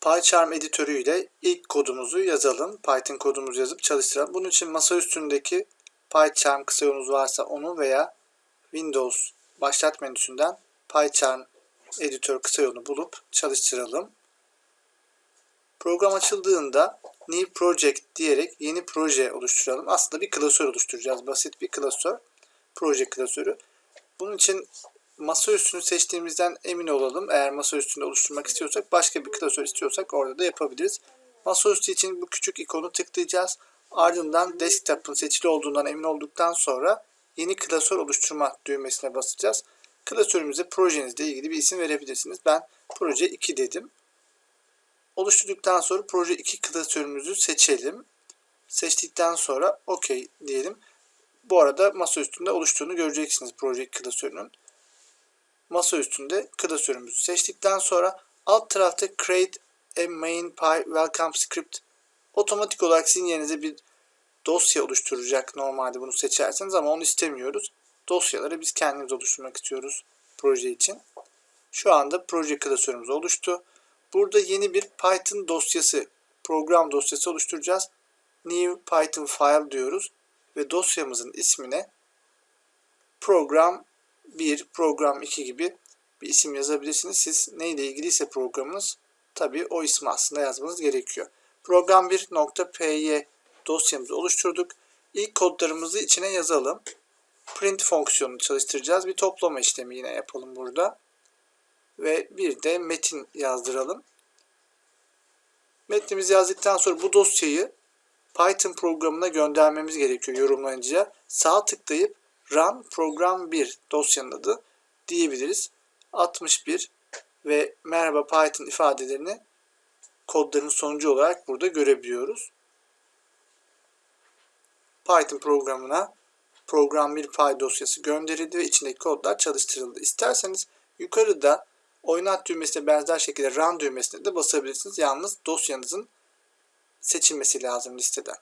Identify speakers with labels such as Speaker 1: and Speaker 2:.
Speaker 1: PyCharm editörüyle ilk kodumuzu yazalım. Python kodumuzu yazıp çalıştıralım. Bunun için masa üstündeki PyCharm kısa yolunuz varsa onu veya Windows başlat menüsünden PyCharm editör kısa yolunu bulup çalıştıralım. Program açıldığında New Project diyerek yeni proje oluşturalım. Aslında bir klasör oluşturacağız. Basit bir klasör. Proje klasörü. Bunun için masa üstünü seçtiğimizden emin olalım. Eğer masa üstünde oluşturmak istiyorsak başka bir klasör istiyorsak orada da yapabiliriz. Masaüstü için bu küçük ikonu tıklayacağız. Ardından desktop'ın seçili olduğundan emin olduktan sonra yeni klasör oluşturma düğmesine basacağız. Klasörümüze projenizle ilgili bir isim verebilirsiniz. Ben proje 2 dedim. Oluşturduktan sonra proje 2 klasörümüzü seçelim. Seçtikten sonra OK diyelim. Bu arada masa üstünde oluştuğunu göreceksiniz proje 2 klasörünün. Masa üstünde klasörümüzü seçtikten sonra alt tarafta create a main py welcome script otomatik olarak sizin yerinize bir dosya oluşturacak normalde bunu seçerseniz ama onu istemiyoruz. Dosyaları biz kendimiz oluşturmak istiyoruz proje için. Şu anda proje klasörümüz oluştu. Burada yeni bir Python dosyası, program dosyası oluşturacağız. New Python file diyoruz ve dosyamızın ismine program 1, program 2 gibi bir isim yazabilirsiniz. Siz neyle ilgiliyse programınız tabii o ismi aslında yazmanız gerekiyor. Program 1.py dosyamızı oluşturduk. İlk kodlarımızı içine yazalım. Print fonksiyonunu çalıştıracağız. Bir toplama işlemi yine yapalım burada. Ve bir de metin yazdıralım. Metnimizi yazdıktan sonra bu dosyayı Python programına göndermemiz gerekiyor yorumlayıcıya. Sağ tıklayıp Run Program 1 dosyanın adı diyebiliriz. 61 ve merhaba Python ifadelerini kodların sonucu olarak burada görebiliyoruz. Python programına program 1 file dosyası gönderildi ve içindeki kodlar çalıştırıldı. İsterseniz yukarıda oynat düğmesine benzer şekilde run düğmesine de basabilirsiniz. Yalnız dosyanızın seçilmesi lazım listeden.